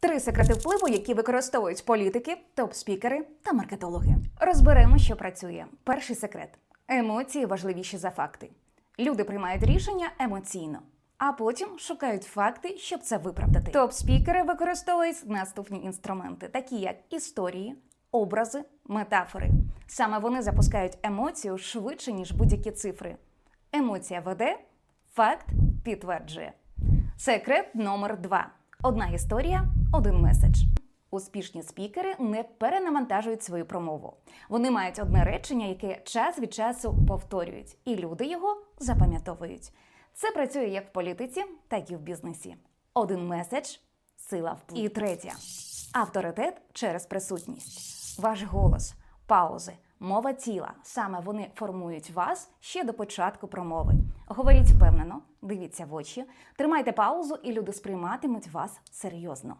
Три секрети впливу, які використовують політики, топ-спікери та маркетологи. Розберемо, що працює. Перший секрет: емоції важливіші за факти. Люди приймають рішення емоційно, а потім шукають факти, щоб це виправдати. Топ-спікери використовують наступні інструменти, такі як історії, образи, метафори. Саме вони запускають емоцію швидше, ніж будь-які цифри. Емоція веде, факт підтверджує. Секрет номер два: одна історія, один меседж. Успішні спікери не перенавантажують свою промову. Вони мають одне речення, яке час від часу повторюють, і люди його запам'ятовують. Це працює як в політиці, так і в бізнесі. Один меседж сила впливу. І третя авторитет через присутність. Ваш голос, паузи, мова тіла саме вони формують вас ще до початку промови. Говоріть впевнено, дивіться в очі, тримайте паузу, і люди сприйматимуть вас серйозно.